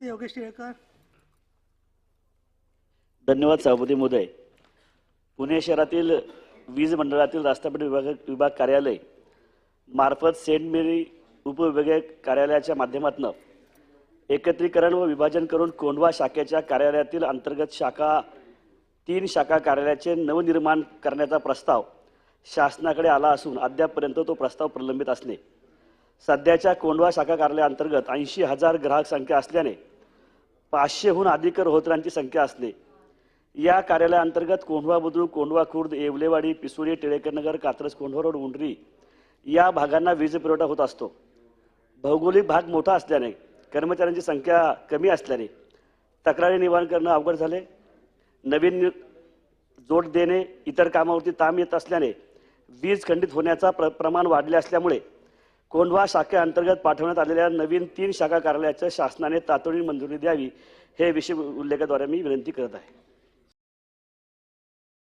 योगेश टिळेकर. धन्यवाद सभापती महोदय. पुणे शहरातील वीज मंडळातील रास्तापेठ विभाग विभाग कार्यालय मार्फत सेंट मेरी उपविभागीय कार्यालयाच्या माध्यमातून एकत्रीकरण व विभाजन करून कोंढवा शाखेच्या कार्यालयातील अंतर्गत शाखा तीन शाखा कार्यालयाचे नवनिर्माण करण्याचा प्रस्ताव शासनाकडे आला असून अद्यापपर्यंत तो प्रस्ताव प्रलंबित असणे सध्याच्या कोंढवा शाखा कार्यालयाअंतर्गत ऐंशी हजार ग्राहक संख्या असल्याने पाचशेहून अधिक रोहोतरांची संख्या असणे या कार्यालयाअंतर्गत कोंढवा बुद्रुक कोंढवा खुर्द येवलेवाडी पिसुरी टिळेकरनगर कात्रज कोंढवा रोड उंडरी या भागांना वीज पुरवठा होत असतो. भौगोलिक भाग मोठा असल्याने कर्मचाऱ्यांची संख्या कमी असल्याने तक्रारी निवारण करणं अवघड झाले. नवीन जोड देणे इतर कामावरती ताम येत असल्याने वीज खंडित होण्याचा प्र प्रमाण वाढले असल्यामुळे कोंढवा शाखेअंतर्गत पाठवण्यात आलेल्या नवीन तीन शाखा कार्यालयाच्या शासनाने तातडीने मंजुरी द्यावी हे विषय उल्लेखाद्वारे मी विनंती करत आहे.